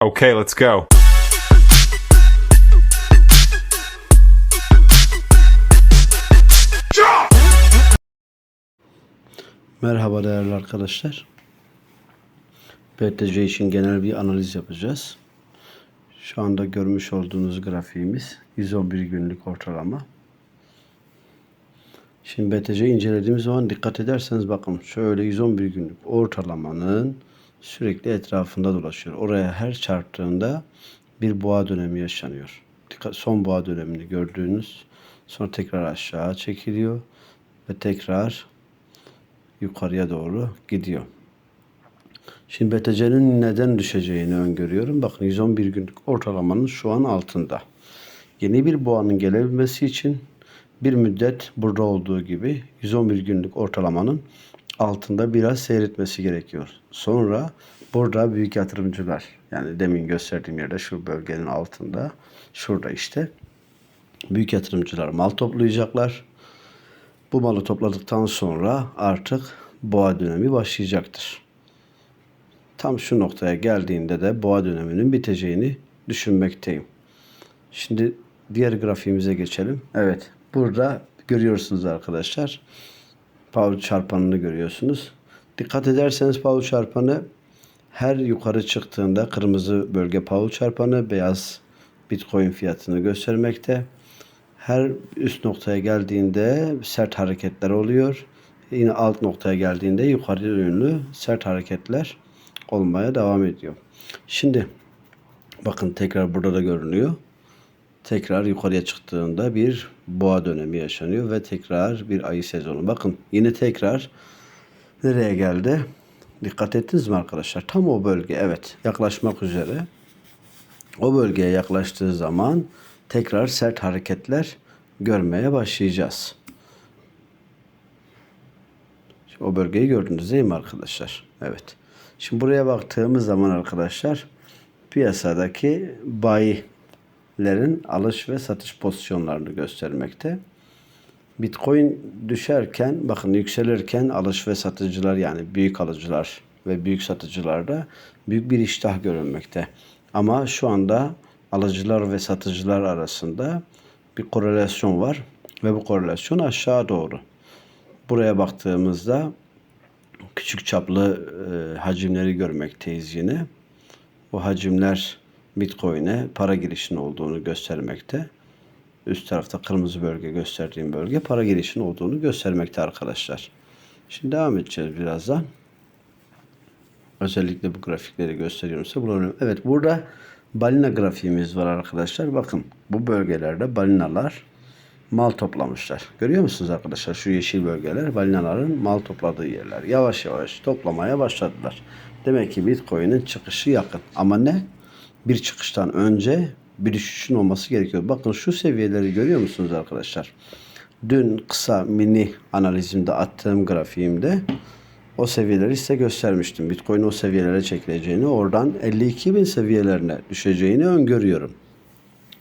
Okay, let's go. Merhaba değerli arkadaşlar. BTC için genel bir analiz yapacağız. Şu anda görmüş olduğunuz grafiğimiz 111 günlük ortalama. Şimdi BTC incelediğimiz zaman dikkat ederseniz bakın şöyle 111 günlük ortalamanın sürekli etrafında dolaşıyor. Oraya her çarptığında bir boğa dönemi yaşanıyor. Son boğa dönemini gördüğünüz sonra tekrar aşağı çekiliyor ve tekrar yukarıya doğru gidiyor. Şimdi BTC'nin neden düşeceğini öngörüyorum. Bakın 111 günlük ortalamanın şu an altında. Yeni bir boğanın gelebilmesi için bir müddet burada olduğu gibi 111 günlük ortalamanın altında biraz seyretmesi gerekiyor. Sonra burada büyük yatırımcılar yani demin gösterdiğim yerde şu bölgenin altında şurada işte büyük yatırımcılar mal toplayacaklar. Bu malı topladıktan sonra artık boğa dönemi başlayacaktır. Tam şu noktaya geldiğinde de boğa döneminin biteceğini düşünmekteyim. Şimdi diğer grafiğimize geçelim. Evet, burada görüyorsunuz arkadaşlar. Paul çarpanını görüyorsunuz. Dikkat ederseniz Paul çarpanı her yukarı çıktığında kırmızı bölge Paul çarpanı, beyaz Bitcoin fiyatını göstermekte. Her üst noktaya geldiğinde sert hareketler oluyor. Yine alt noktaya geldiğinde yukarı yönlü sert hareketler olmaya devam ediyor. Şimdi bakın tekrar burada da görünüyor. Tekrar yukarıya çıktığında bir boğa dönemi yaşanıyor ve tekrar bir ayı sezonu. Bakın yine tekrar nereye geldi? Dikkat ettiniz mi arkadaşlar? Tam o bölge evet yaklaşmak üzere. O bölgeye yaklaştığı zaman tekrar sert hareketler görmeye başlayacağız. Şimdi o bölgeyi gördünüz değil mi arkadaşlar? Evet. Şimdi buraya baktığımız zaman arkadaşlar piyasadaki bayilerin alış ve satış pozisyonlarını göstermekte. Bitcoin düşerken bakın yükselirken alış ve satıcılar yani büyük alıcılar ve büyük satıcılarda büyük bir iştah görünmekte. Ama şu anda alıcılar ve satıcılar arasında bir korelasyon var ve bu korelasyon aşağı doğru. Buraya baktığımızda küçük çaplı e, hacimleri görmekteyiz yine. Bu hacimler Bitcoin'e para girişinin olduğunu göstermekte. Üst tarafta kırmızı bölge gösterdiğim bölge para girişinin olduğunu göstermekte arkadaşlar. Şimdi devam edeceğiz birazdan. Özellikle bu grafikleri gösteriyorum size. Bunu- Evet burada balina grafiğimiz var arkadaşlar. Bakın bu bölgelerde balinalar mal toplamışlar. Görüyor musunuz arkadaşlar? Şu yeşil bölgeler balinaların mal topladığı yerler. Yavaş yavaş toplamaya başladılar. Demek ki Bitcoin'in çıkışı yakın. Ama ne? Bir çıkıştan önce bir düşüşün olması gerekiyor. Bakın şu seviyeleri görüyor musunuz arkadaşlar? Dün kısa mini analizimde attığım grafiğimde o seviyeleri size göstermiştim. Bitcoin o seviyelere çekileceğini, oradan 52 bin seviyelerine düşeceğini öngörüyorum.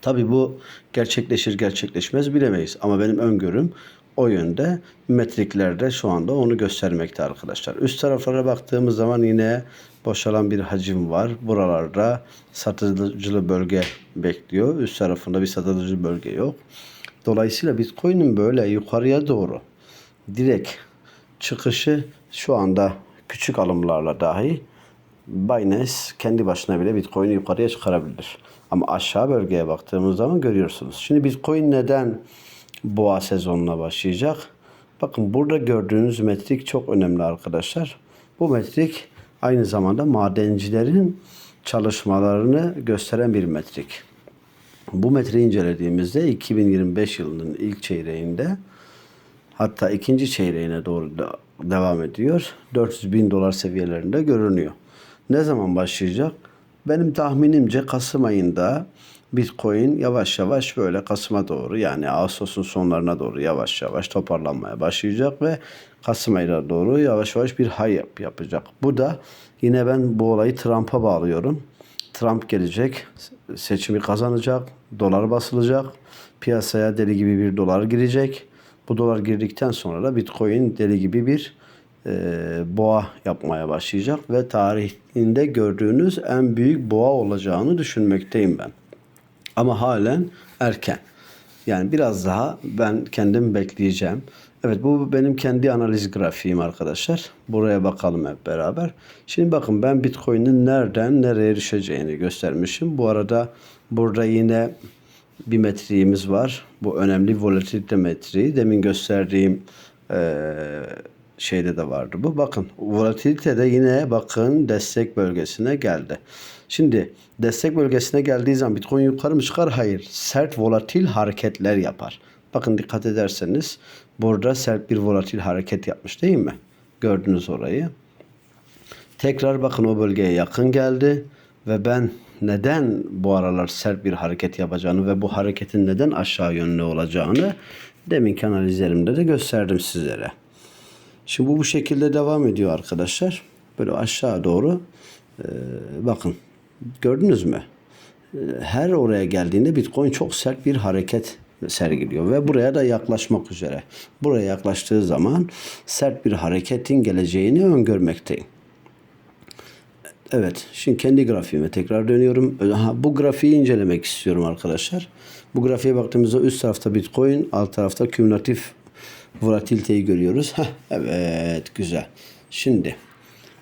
Tabii bu gerçekleşir gerçekleşmez bilemeyiz. Ama benim öngörüm o yönde metriklerde şu anda onu göstermekte arkadaşlar. Üst taraflara baktığımız zaman yine boşalan bir hacim var. Buralarda satıcılı bölge bekliyor. Üst tarafında bir satıcı bölge yok. Dolayısıyla Bitcoin'in böyle yukarıya doğru direkt çıkışı şu anda küçük alımlarla dahi Binance kendi başına bile Bitcoin'i yukarıya çıkarabilir. Ama aşağı bölgeye baktığımız zaman görüyorsunuz. Şimdi Bitcoin neden boğa sezonuna başlayacak? Bakın burada gördüğünüz metrik çok önemli arkadaşlar. Bu metrik aynı zamanda madencilerin çalışmalarını gösteren bir metrik. Bu metreyi incelediğimizde 2025 yılının ilk çeyreğinde hatta ikinci çeyreğine doğru da devam ediyor. 400 bin dolar seviyelerinde görünüyor. Ne zaman başlayacak? Benim tahminimce Kasım ayında Bitcoin yavaş yavaş böyle Kasım'a doğru yani Ağustos'un sonlarına doğru yavaş yavaş toparlanmaya başlayacak ve Kasım ayına doğru yavaş yavaş bir high yap, yapacak. Bu da yine ben bu olayı Trump'a bağlıyorum. Trump gelecek, seçimi kazanacak, dolar basılacak, piyasaya deli gibi bir dolar girecek. Bu dolar girdikten sonra da Bitcoin deli gibi bir e, boğa yapmaya başlayacak ve tarihinde gördüğünüz en büyük boğa olacağını düşünmekteyim ben. Ama halen erken. Yani biraz daha ben kendim bekleyeceğim. Evet bu benim kendi analiz grafiğim arkadaşlar. Buraya bakalım hep beraber. Şimdi bakın ben Bitcoin'in nereden nereye düşeceğini göstermişim. Bu arada burada yine bir metriğimiz var. Bu önemli volatilite metriği. Demin gösterdiğim eee, şeyde de vardı bu. Bakın volatilite de yine bakın destek bölgesine geldi. Şimdi destek bölgesine geldiği zaman Bitcoin yukarı mı çıkar? Hayır. Sert volatil hareketler yapar. Bakın dikkat ederseniz burada sert bir volatil hareket yapmış değil mi? Gördünüz orayı. Tekrar bakın o bölgeye yakın geldi ve ben neden bu aralar sert bir hareket yapacağını ve bu hareketin neden aşağı yönlü olacağını deminki analizlerimde de gösterdim sizlere. Şimdi bu bu şekilde devam ediyor arkadaşlar. Böyle aşağı doğru e, bakın gördünüz mü? E, Her oraya geldiğinde Bitcoin çok sert bir hareket sergiliyor ve buraya da yaklaşmak üzere. Buraya yaklaştığı zaman sert bir hareketin geleceğini öngörmekteyim. Evet, şimdi kendi grafiğime tekrar dönüyorum. Ha, bu grafiği incelemek istiyorum arkadaşlar. Bu grafiğe baktığımızda üst tarafta Bitcoin, alt tarafta kümülatif volatiliteyi görüyoruz. Heh, evet, güzel. Şimdi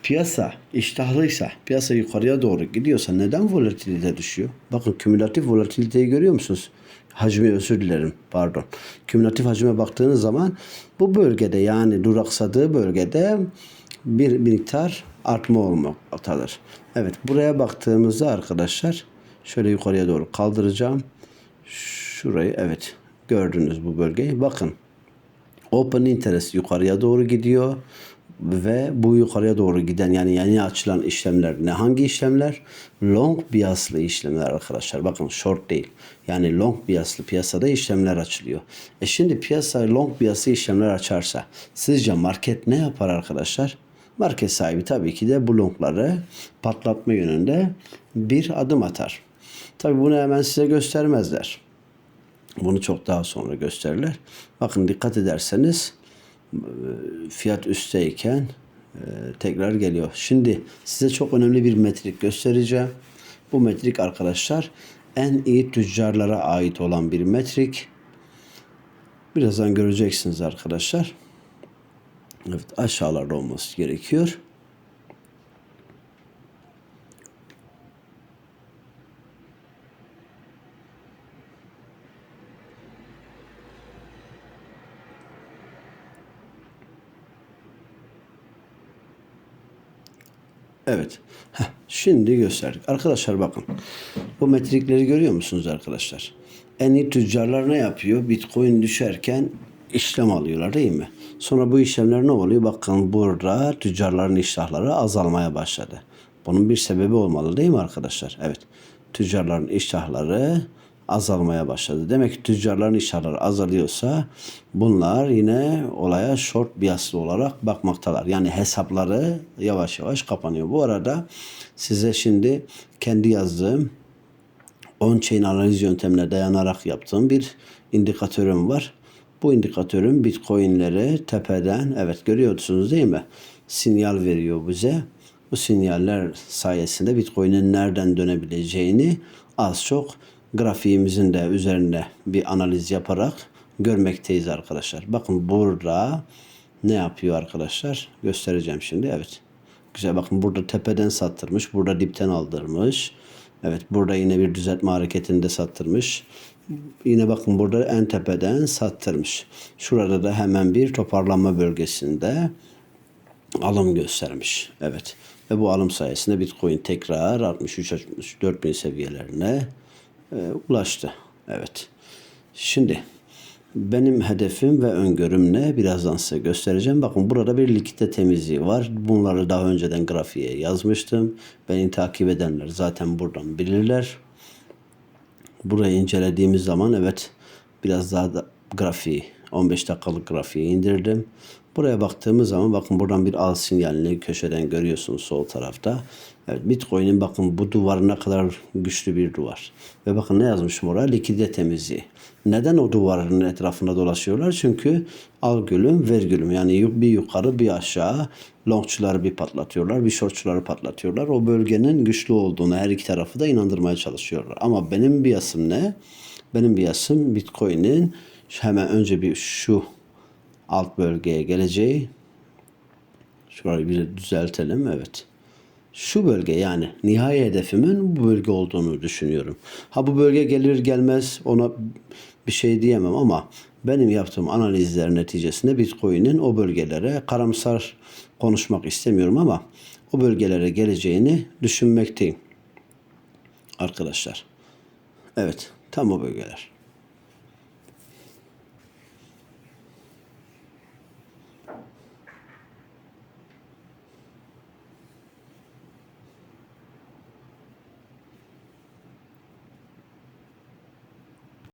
piyasa iştahlıysa, piyasa yukarıya doğru gidiyorsa neden volatilite düşüyor? Bakın kümülatif volatiliteyi görüyor musunuz? Hacmi özür dilerim pardon. Kümülatif hacme baktığınız zaman bu bölgede yani duraksadığı bölgede bir miktar artma olmaktadır. Evet buraya baktığımızda arkadaşlar şöyle yukarıya doğru kaldıracağım. Şurayı evet gördünüz bu bölgeyi. Bakın Open interest yukarıya doğru gidiyor ve bu yukarıya doğru giden yani yeni açılan işlemler ne hangi işlemler? Long biaslı işlemler arkadaşlar. Bakın short değil. Yani long biaslı piyasada işlemler açılıyor. E şimdi piyasa long biaslı işlemler açarsa sizce market ne yapar arkadaşlar? Market sahibi tabii ki de bu longları patlatma yönünde bir adım atar. Tabii bunu hemen size göstermezler. Bunu çok daha sonra gösterirler. Bakın dikkat ederseniz e, fiyat üstteyken e, tekrar geliyor. Şimdi size çok önemli bir metrik göstereceğim. Bu metrik arkadaşlar en iyi tüccarlara ait olan bir metrik. Birazdan göreceksiniz arkadaşlar. Evet aşağılarda olması gerekiyor. Evet. Heh, şimdi gösterdik. Arkadaşlar bakın. Bu metrikleri görüyor musunuz arkadaşlar? En iyi tüccarlar ne yapıyor? Bitcoin düşerken işlem alıyorlar değil mi? Sonra bu işlemler ne oluyor? Bakın burada tüccarların iştahları azalmaya başladı. Bunun bir sebebi olmalı değil mi arkadaşlar? Evet. Tüccarların iştahları azalmaya başladı. Demek ki tüccarların iştahları azalıyorsa bunlar yine olaya short biaslı olarak bakmaktalar. Yani hesapları yavaş yavaş kapanıyor. Bu arada size şimdi kendi yazdığım on-chain analiz yöntemine dayanarak yaptığım bir indikatörüm var. Bu indikatörün bitcoinleri tepeden evet görüyorsunuz değil mi? Sinyal veriyor bize. Bu sinyaller sayesinde bitcoin'in nereden dönebileceğini az çok grafiğimizin de üzerinde bir analiz yaparak görmekteyiz arkadaşlar. Bakın burada ne yapıyor arkadaşlar? Göstereceğim şimdi. Evet. Güzel bakın burada tepeden sattırmış. Burada dipten aldırmış. Evet burada yine bir düzeltme hareketinde sattırmış. Yine bakın burada en tepeden sattırmış. Şurada da hemen bir toparlanma bölgesinde alım göstermiş. Evet. Ve bu alım sayesinde Bitcoin tekrar 63-64 bin seviyelerine e, ulaştı. Evet. Şimdi benim hedefim ve öngörüm ne? Birazdan size göstereceğim. Bakın burada bir likitte temizliği var. Bunları daha önceden grafiğe yazmıştım. Beni takip edenler zaten buradan bilirler. Burayı incelediğimiz zaman evet biraz daha da grafiği 15 dakikalık grafiği indirdim. Buraya baktığımız zaman bakın buradan bir al sinyalini köşeden görüyorsunuz sol tarafta. Evet, Bitcoin'in bakın bu duvar ne kadar güçlü bir duvar. Ve bakın ne yazmışım oraya? Likidite temizliği. Neden o duvarın etrafında dolaşıyorlar? Çünkü al gülüm ver gülüm. Yani bir yukarı bir aşağı longçuları bir patlatıyorlar. Bir shortçuları patlatıyorlar. O bölgenin güçlü olduğunu her iki tarafı da inandırmaya çalışıyorlar. Ama benim biasım ne? Benim biasım Bitcoin'in hemen önce bir şu alt bölgeye geleceği. Şurayı bir düzeltelim. Evet şu bölge yani nihai hedefimin bu bölge olduğunu düşünüyorum. Ha bu bölge gelir gelmez ona bir şey diyemem ama benim yaptığım analizler neticesinde Bitcoin'in o bölgelere karamsar konuşmak istemiyorum ama o bölgelere geleceğini düşünmekteyim. Arkadaşlar. Evet, tam o bölgeler.